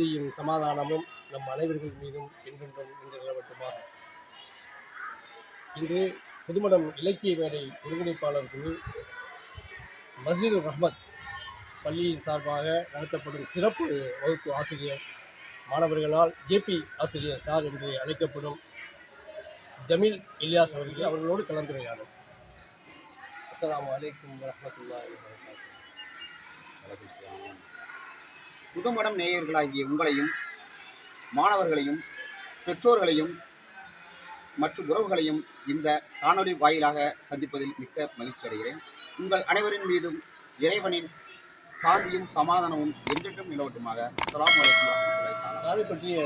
அமைதியும் சமாதானமும் நம் அனைவர்கள் மீதும் என்றென்றும் இன்று நிலவட்டுமாக இன்று புதுமணம் இலக்கிய மேடை ஒருங்கிணைப்பாளர் குழு மஸ்ஜிதுர் ரஹ்மத் பள்ளியின் சார்பாக நடத்தப்படும் சிறப்பு வகுப்பு ஆசிரியர் மாணவர்களால் ஜேபி ஆசிரியர் சார் என்று அழைக்கப்படும் ஜமீல் இலியாஸ் அவர்கள் அவர்களோடு கலந்துரையாடும். அஸ்ஸலாமு அலைக்கும் வரஹ்மத்துல்லாஹி வபரகாத்துஹு. புதுமடம் நேயர்களாகிய உங்களையும் மாணவர்களையும் பெற்றோர்களையும் மற்றும் உறவுகளையும் இந்த காணொளி வாயிலாக சந்திப்பதில் மிக்க மகிழ்ச்சி அடைகிறேன். உங்கள் அனைவரின் மீதும் இறைவனின் சாந்தியும் சமாதானமும் என்றென்றும் நிலவட்டுமாக. தஆலா. சாலை பற்றிய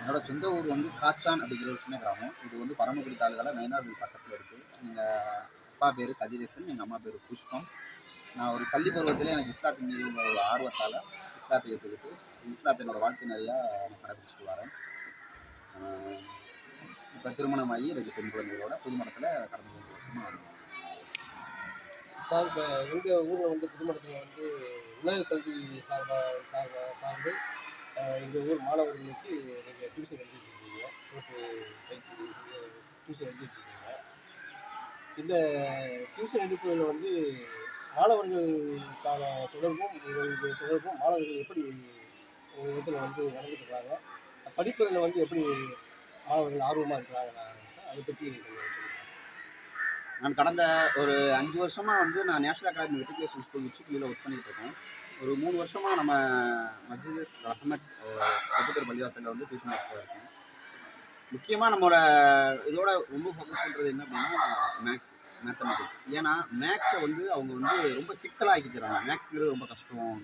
என்னோட சொந்த ஊர் வந்து காச்சான் அப்படிங்கிற ஒரு சின்ன கிராமம். இது வந்து பரமக்குடி தாலுகால நயினார்கோவில் பக்கத்தில் இருக்குது எங்கள் அப்பா பேர் கதிரேசன் எங்கள் அம்மா பேர் புஷ்பம். நான் ஒரு பள்ளி பருவத்திலே எனக்கு இஸ்லாத்தின் மீது ஒரு ஆர்வத்தால் இஸ்லாத்தை ஏற்றுக்கிட்டு இஸ்லாத்தினோட வாழ்க்கை நிறையா நான் கடைபிடிச்சிட்டு வரேன். இப்போ திருமணமாகி ரெண்டு பெண் குழந்தைகளோட புதுமணத்தில் கடந்த மூணு வருஷமாக சார் இப்போ எங்கள் ஊரில் வந்து புதுமணத்தில் வந்து உலக கல்வி சார்பாக சார்பாக சார்ந்து எங்கள் ஊர் மாணவர்களுக்கு நீங்கள் டியூஷன் எடுத்துட்டு இருக்கீங்க. சிறப்பு பயிற்சி டியூஷன் எடுத்துட்டு இருக்கீங்க. இந்த டியூஷன் எடுப்பதில் வந்து மாணவர்களுக்கான தொடர்பும் இவர்களுடைய தொடர்பும் மாணவர்கள் எப்படி ஒரு விதத்தில் வந்து நடந்துட்டு இருக்காங்க படிப்பதில் வந்து எப்படி மாணவர்கள் ஆர்வமாக இருக்கிறாங்க அதை பற்றி நான் கடந்த ஒரு அஞ்சு வருஷமாக வந்து நான் நேஷனல் அகாடமி மெட்ரிகுலேஷன் ஸ்கூல் உச்சிக்குழியில் ஒர்க் பண்ணிட்டு இருக்கேன். ஒரு மூணு வருஷமாக நம்ம மஜித் ரஹமத் கபுத்தர் பள்ளிவாசலில் வந்து டியூஷன் மாஸ்டராக இருக்கேன். முக்கியமாக நம்மளோட இதோட ரொம்ப ஃபோக்கஸ் பண்ணுறது என்ன அப்படின்னா மேக்ஸ் மேத்தமெட்டிக்ஸ் ஏன்னா மேக்ஸை வந்து அவங்க வந்து ரொம்ப சிக்கலாகிக்கிறாங்க மேக்ஸுங்கிறது ரொம்ப கஷ்டம்.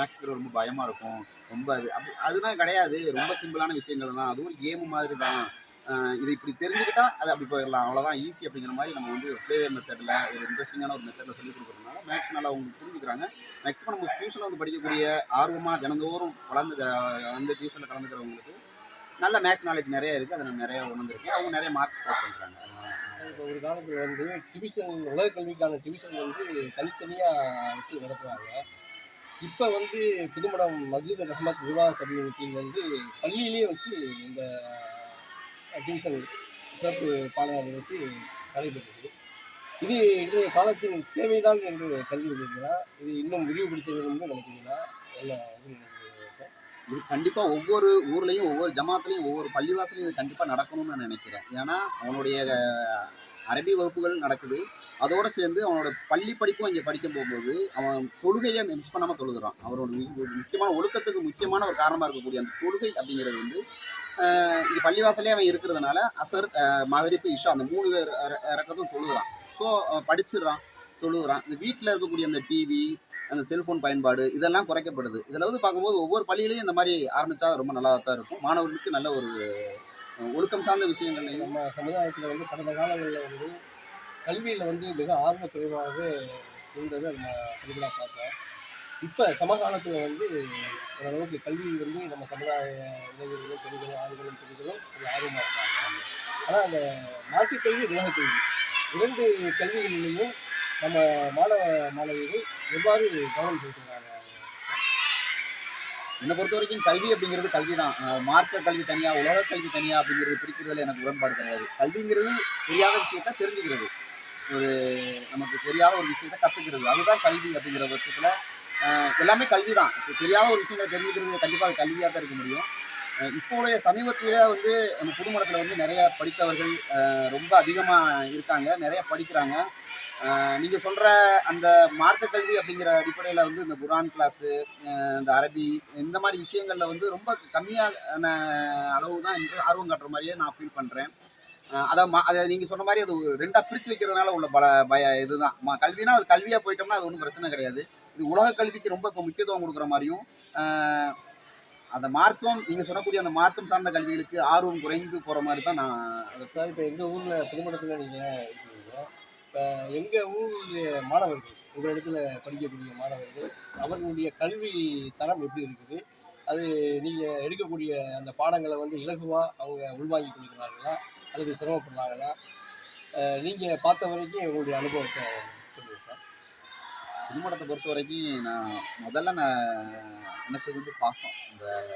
மேக்ஸுங்கிறது ரொம்ப பயமாக இருக்கும். ரொம்ப அது அப்படி அதுதான் கிடையாது. ரொம்ப சிம்பிளான விஷயங்கள் தான். அது ஒரு கேம் மாதிரி தான். இது இப்படி தெரிஞ்சுக்கிட்டா அது அப்படி போயிடலாம். அவ்வளோதான் ஈஸி அப்படிங்கிற மாதிரி நம்ம வந்து ஒரு ப்ளேவே மெத்தடில் ஒரு இன்ட்ரெஸ்டிங்கான ஒரு மெத்தடில் சொல்லி கொடுக்குறதுனால மேக்ஸ் நல்லா அவங்க புரிஞ்சுக்கிறாங்க. மேக்ஸிமம் நம்ம டியூஷனில் வந்து படிக்கக்கூடிய ஆர்வமாக தினந்தோறும் வளர்ந்து வந்து டியூஷனில் கலந்துக்கிறவங்களுக்கு நல்ல மேக்ஸ் நாலேஜ் நிறைய இருக்குது அதை நான் நிறைய உணர்ந்துருக்கேன். அவங்க நிறைய மார்க்ஸ் ஸ்கோர் பண்ணுறாங்க இப்போ ஒரு காலத்தில் வந்து டிவிஷன் உலக கல்விக்கான டிவிஷன் வந்து தனித்தனியாக வச்சு நடத்துவாங்க இப்போ வந்து புதுமடம் மஸ்ஜித் ரஹமத் விவாக சபையின் கீழ் வந்து பள்ளியிலேயே வச்சு இந்த டிவிஷன் சிறப்பு பாடங்களை வச்சு நடைபெற்றது. இது இன்றைய காலத்தின் தேவைதான் என்று கருதுகிறீர்களா இது இன்னும் விரிவுபடுத்த வேண்டும் என்று நினைக்கிறீங்களா என்ன இது கண்டிப்பாக ஒவ்வொரு ஊர்லேயும் ஒவ்வொரு ஜமாத்துலேயும் ஒவ்வொரு பள்ளிவாசலையும் இது கண்டிப்பாக நடக்கணும்னு நான் நினைக்கிறேன். ஏன்னா அவனுடைய அரபி வகுப்புகள் நடக்குது. அதோடு சேர்ந்து அவனோட பள்ளி படிப்பும் இங்கே படிக்க போகும்போது அவன் தொழுகையை மிஸ் பண்ணாமல் தொழுகிறான். அவரோட முக்கியமான ஒழுக்கத்துக்கு முக்கியமான ஒரு காரணமாக இருக்கக்கூடிய அந்த தொழுகை அப்படிங்கிறது வந்து இங்கே பள்ளிவாசலே அவன் இருக்கிறதுனால அசர் மகரிப்பு இஷா அந்த மூணு பேர் இற- இறக்கத்தும் தொழுகிறான். ஸோ படிச்சிடுறான் தொழுகிறான். இந்த வீட்டில் இருக்கக்கூடிய அந்த டிவி அந்த செல்ஃபோன் பயன்பாடு இதெல்லாம் குறைக்கப்படுது. இதில் வந்து பார்க்கும்போது ஒவ்வொரு பள்ளியிலையும் இந்த மாதிரி ஆரம்பித்தா ரொம்ப நல்லா தான் இருக்கும். மாணவர்களுக்கு நல்ல ஒரு ஒழுக்கம் சார்ந்த விஷயங்கள்லையும் நம்ம சமுதாயத்தில் வந்து கடந்த காலங்களில் வந்து கல்வியில் வந்து மிக ஆர்வ குறைவாக இருந்ததை நம்ம கண்களாக பார்த்தோம். இப்போ சமகாலத்தில் வந்து ஓரளவுக்கு கல்வி வந்து நம்ம சமுதாய இளைஞர்களும் பெண்களும் ஆண்களும் பெண்களும் ஆர்வமாக இருக்காங்க. ஆனால் அந்த மாற்றுக் கல்வி உலக கல்வி இரண்டு கல்விகளிலையும் நம்ம மாணவ மாணவிகள் எவ்வாறு கவனம் செலுத்துகிறாங்க? என்னை பொறுத்த வரைக்கும் கல்வி அப்படிங்கிறது கல்வி தான் மார்க்க கல்வி தனியாக உலக கல்வி தனியாக அப்படிங்கிறது பிரிக்கிறதுல எனக்கு உடன்பாடு கிடையாது. கல்விங்கிறது தெரியாத விஷயத்த தெரிஞ்சுக்கிறது. ஒரு நமக்கு தெரியாத ஒரு விஷயத்த கற்றுக்கிறது அதுதான் கல்வி அப்படிங்கிற பட்சத்தில் எல்லாமே கல்வி தான் தெரியாத ஒரு விஷயங்களை தெரிஞ்சுக்கிறது கண்டிப்பாக அது கல்வியாக தான் இருக்க முடியும். இப்போடைய சமீபத்தில் வந்து நம்ம புதுமடத்தில் வந்து நிறைய படித்தவர்கள் ரொம்ப அதிகமாக இருக்காங்க. நிறைய படிக்கிறாங்க. நீங்கள் சொல்கிற அந்த மார்க்க கல்வி அப்படிங்கிற அடிப்படையில் வந்து இந்த குரான் கிளாஸு இந்த அரபி இந்த மாதிரி விஷயங்களில் வந்து ரொம்ப கம்மியான அளவு தான் என்று ஆர்வம் காட்டுற மாதிரியே நான் ஃபீல் பண்ணுறேன் அதை மா அதை நீங்கள் சொன்ன மாதிரி அது ரெண்டாக பிரித்து வைக்கிறதுனால உள்ள பல பய இதுதான். மா கல்வினா அது கல்வியாக போயிட்டோம்னா அது ஒன்றும் பிரச்சனை கிடையாது. இது உலக கல்விக்கு ரொம்ப இப்போ முக்கியத்துவம் கொடுக்குற மாதிரியும் அந்த மார்க்கம் நீங்கள் சொல்லக்கூடிய அந்த மார்க்கம் சார்ந்த கல்விகளுக்கு ஆர்வம் குறைந்து போகிற மாதிரி தான் நான் அதை சார் இப்போ எங்கள் ஊரில் புதுமடத்தில் நீங்கள் இப்போ எங்கள் ஊருடைய மாணவர்கள் உங்கள் இடத்துல படிக்கக்கூடிய மாணவர்கள் அவர்களுடைய கல்வி தரம் எப்படி இருக்குது? அது நீங்கள் எடுக்கக்கூடிய அந்த பாடங்களை வந்து இலகுவாக அவங்க உள்வாங்கி கொள்கிறார்களா? அல்லது சிரமப்படுறாங்களா நீங்கள் பார்த்த வரைக்கும் உங்களுடைய அனுபவத்தை சொல்லுங்கள் சார். புதுமடத்தை பொறுத்த வரைக்கும் நான் முதல்ல நான் நினச்சது வந்து பாசம். இந்த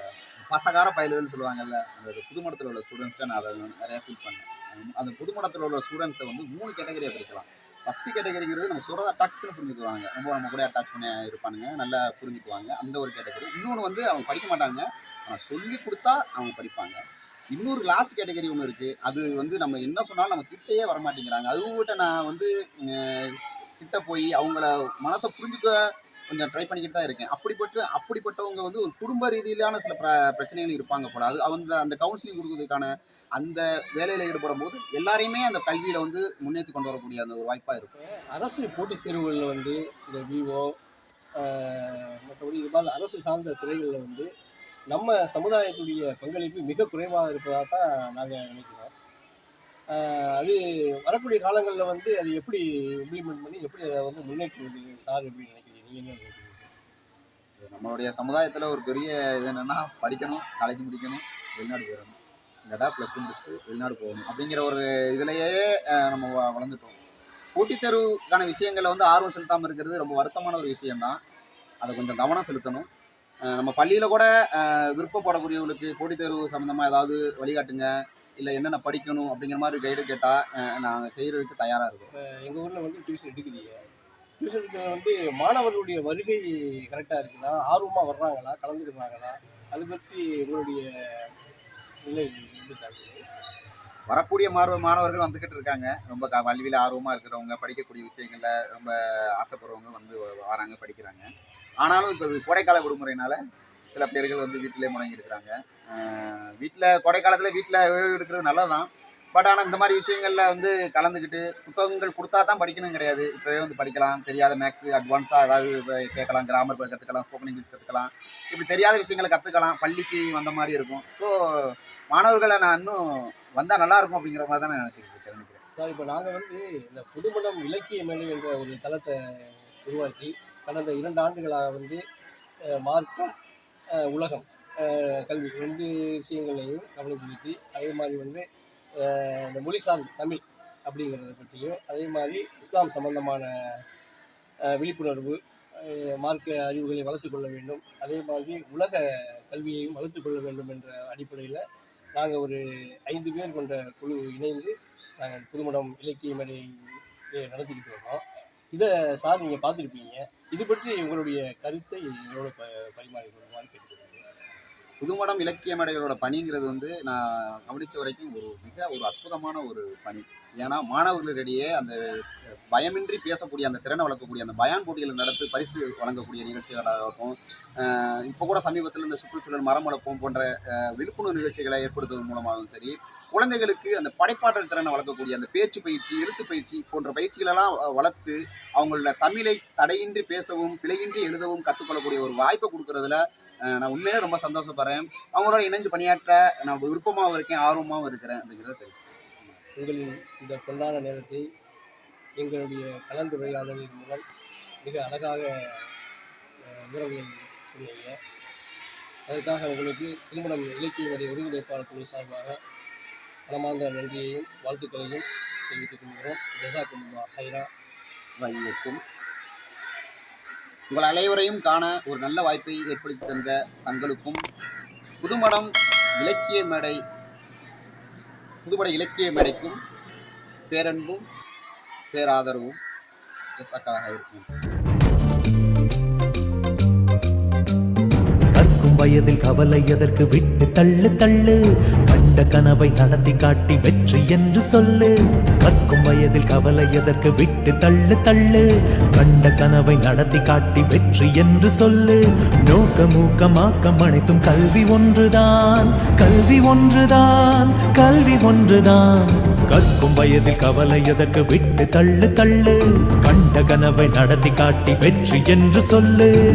பசகார பயல்கள்னு சொல்லுவாங்கல்ல அந்த புதுமடத்தில் உள்ள ஸ்டூடெண்ட்ஸ்ட்டு நான் அதை நிறையா ஃபீல் பண்ணேன். அந்த- புதுமடத்தில் உள்ள ஸ்டூடெண்ட்ஸை வந்து மூணு கேட்டகரியாக பிரிக்கலாம். ஃபஸ்ட்டு கேட்டகரிங்கிறது நம்ம சொல்கிறத டக்குன்னு புரிஞ்சுக்குவாங்க ரொம்ப நம்ம கூட அட்டாச் பண்ணி இருப்பானுங்க நல்லா புரிஞ்சுக்குவாங்க. அந்த ஒரு கேட்டகரி இன்னொன்று வந்து அவங்க படிக்க மாட்டாங்க. ஆனால் சொல்லி கொடுத்தா அவங்க படிப்பாங்க. இன்னொரு லாஸ்ட் கேட்டகரி ஒன்று இருக்குது அது வந்து நம்ம என்ன சொன்னாலும் நம்ம கிட்டேயே வர மாட்டேங்கிறாங்க அதுகிட்ட நான் வந்து கிட்ட போய் அவங்கள மனசை புரிஞ்சுக்க கொஞ்சம் ட்ரை பண்ணிக்கிட்டு தான் இருக்கேன். அப்படிப்பட்டு அப்படிப்பட்டவங்க வந்து ஒரு குடும்ப ரீதியிலான சில பிர பிரச்சனைகள் இருப்பாங்க போல. அது அந்த அந்த கவுன்சிலிங் கொடுக்கறதுக்கான அந்த வேலையில் ஈடுபடும் போது எல்லாரையுமே அந்த கல்வியில் வந்து முன்னேற்றி கொண்டு வரக்கூடிய அந்த ஒரு வாய்ப்பாக இருக்கும். அரசு போட்டித் தேர்வுகளில் வந்து இந்த விஓ மற்றபடி இது மாதிரி அரசு சார்ந்த துறைகளில் வந்து நம்ம சமுதாயத்துடைய பங்களிப்பு மிக குறைவாக இருப்பதாக தான் நாங்கள் நினைக்கிறோம். அது வரக்கூடிய காலங்களில் வந்து அது எப்படி இம்ப்ளிமெண்ட் பண்ணி எப்படி அதை வந்து முன்னேற்றுவது சார் எப்படி நினைக்கிறீங்க? நம்மளுடைய சமுதாயத்தில் ஒரு பெரிய இது என்னென்னா படிக்கணும் காலேஜ் முடிக்கணும் வெளிநாடு போயிடணும். இல்லைடா ப்ளஸ் டூ முடிச்சுட்டு வெளிநாடு போகணும் அப்படிங்கிற ஒரு இதுலேயே நம்ம வளர்ந்துட்டோம். போட்டித் தேர்வுக்கான விஷயங்களில் வந்து ஆர்வம் செலுத்தாமல் இருக்கிறது ரொம்ப வருத்தமான ஒரு விஷயம்தான். அதை கொஞ்சம் கவனம் செலுத்தணும். நம்ம பள்ளியில் கூட விருப்பப்படக்கூடியவங்களுக்கு போட்டித் தேர்வு சம்மந்தமாக ஏதாவது வழிகாட்டுங்க இல்லை என்னென்ன படிக்கணும் அப்படிங்கிற மாதிரி கைடு கேட்டால் நாங்கள் செய்கிறதுக்கு தயாராக இருக்கோம். எங்கள் ஊரில் வந்து டியூஷன் எடுக்கிறீங்க டியூஷன் வந்து மாணவர்களுடைய வருகை கரெக்டாக இருக்குதா? ஆர்வமாக வர்றாங்களா? கலந்துக்கிறாங்களா? அதை பற்றி உங்களுடைய நிலை வரக்கூடிய மாணவ மாணவர்கள் வந்துக்கிட்டு இருக்காங்க. ரொம்ப கல்வியில் ஆர்வமாக இருக்கிறவங்க படிக்கக்கூடிய விஷயங்களில் ரொம்ப ஆசைப்படுறவங்க வந்து வராங்க படிக்கிறாங்க. ஆனாலும் இப்போ இது கோடைக்கால விடுமுறையினால சில பேர்கள் வந்து வீட்டிலே முடங்கி இருக்கிறாங்க வீட்டில் கோடைக்காலத்தில் வீட்டில் எடுக்கிறது நல்லதான் பட் ஆனால் இந்த மாதிரி விஷயங்களில் வந்து கலந்துக்கிட்டு புத்தகங்கள் கொடுத்தா தான் படிக்கணும் கிடையாது. இப்போவே வந்து படிக்கலாம். தெரியாத மேக்ஸ் அட்வான்ஸாக ஏதாவது கேட்கலாம். கிராமர் கற்றுக்கலாம் ஸ்போக்கன் இங்கிலீஷ் கற்றுக்கலாம் இப்படி தெரியாத விஷயங்களை கற்றுக்கலாம் பள்ளிக்கு வந்த மாதிரி இருக்கும். ஸோ மாணவர்களை நான் இன்னும் வந்தால் நல்லாயிருக்கும் அப்படிங்கிற மாதிரி தான் நான் நினச்சிக்கிட்டு நினைக்கிறேன். சார் இப்போ நாங்கள் வந்து இந்த புதுமணம் இலக்கிய மேலை என்ற ஒரு தளத்தை உருவாக்கி கடந்த இரண்டு ஆண்டுகளாக வந்து மார்க்கம் உலகம் கல்வி ரெண்டு விஷயங்களையும் கவனம் செலுத்தி அதே மாதிரி வந்து இந்த மொழி சார்ந்த தமிழ் அப்படிங்கிறத பற்றியும் அதே மாதிரி இஸ்லாம் சம்பந்தமான விழிப்புணர்வு மார்க்க அறிவுகளை வளர்த்துக்கொள்ள வேண்டும். அதே மாதிரி உலக கல்வியையும் வளர்த்துக்கொள்ள வேண்டும் என்ற அடிப்படையில் நாங்கள் ஒரு ஐந்து பேர் கொண்ட குழு இணைந்து நாங்கள் புதுமடம் இலக்கிய மேடை நடத்திக்கிட்டு வரோம் இதை சார் நீங்கள் பார்த்துருப்பீங்க. இது பற்றி உங்களுடைய கருத்தை எவ்வளோ ப பரிமாறிக்கணும் புதுமடம் இலக்கிய மேடைகளோட பணிங்கிறது வந்து நான் கவனித்த வரைக்கும் ஒரு மிக ஒரு அற்புதமான ஒரு பணி. ஏன்னா மாணவர்களிடையே அந்த பயமின்றி பேசக்கூடிய அந்த திறனை வளர்க்கக்கூடிய அந்த பயான் போட்டிகளை நடத்து பரிசு வழங்கக்கூடிய நிகழ்ச்சிகளாகட்டும் இப்போ கூட சமீபத்தில் இந்த சுற்றுச்சூழல் மரம் வளர்ப்போம் போன்ற விழிப்புணர்வு நிகழ்ச்சிகளை ஏற்படுத்துவதன் மூலமாகவும் சரி குழந்தைகளுக்கு அந்த படைப்பாற்றல் திறனை வளர்க்கக்கூடிய அந்த பேச்சு பயிற்சி எழுத்து பயிற்சி போன்ற பயிற்சிகளெல்லாம் வளர்த்து அவங்களோட தமிழை தடையின்றி பேசவும் பிழையின்றி எழுதவும் கற்றுக்கொள்ளக்கூடிய ஒரு வாய்ப்பை கொடுக்கறதுல நான் உண்மையிலே ரொம்ப சந்தோஷப்படுறேன். அவங்களோட இணைஞ்சு பணியாற்ற நான் விருப்பமாகவும் இருக்கேன் ஆர்வமாகவும் இருக்கிறேன் அப்படிங்கிறத தெரியும் உங்களின் இந்த பொன்னான நேரத்தை எங்களுடைய கலந்துரையாடலின் மூலம் மிக அழகாக விவரங்களை சொன்னீங்க. அதற்காக உங்களுக்கு திருமணம் இலக்கிய வரை ஒருங்கிணைப்பாளர் குழு சார்பாக மனமார்ந்த நன்றியையும் வாழ்த்துக்களையும் தெரிவித்துக் கொள்கிறோம். ஜசாக்குல்லா ஹைரா. வையக்கும் உங்கள் அனைவரையும் காண ஒரு நல்ல வாய்ப்பை ஏற்படுத்தி தந்த தங்களுக்கும் புதுமடம் இலக்கிய மேடை புதுமட இலக்கிய மேடைக்கும் பேரன்பும் பேராதரவும் சக்காக இருக்கும். கற்கும் வயதில் கவலை எதற்கு விட்டு தள்ளு தள்ளு. கண்ட கனவை நடத்தி காட்டி வெற்றி என்று சொல்லு. கற்கும் வயதில் கவலை எதற்கு விட்டு தள்ளு தள்ளு. கண்ட கனவை நடத்தி காட்டி வெற்றி என்று சொல்லு. நோக்க மூக்கமாக்கம் அனைத்தும் கல்வி ஒன்றுதான். கல்வி ஒன்றுதான் கல்வி ஒன்றுதான். கற்கும் வயதில் கவலை எதற்கு விட்டு தள்ளு தள்ளு. கண்ட கனவை நடத்தி காட்டி வெற்றி என்று சொல்லு.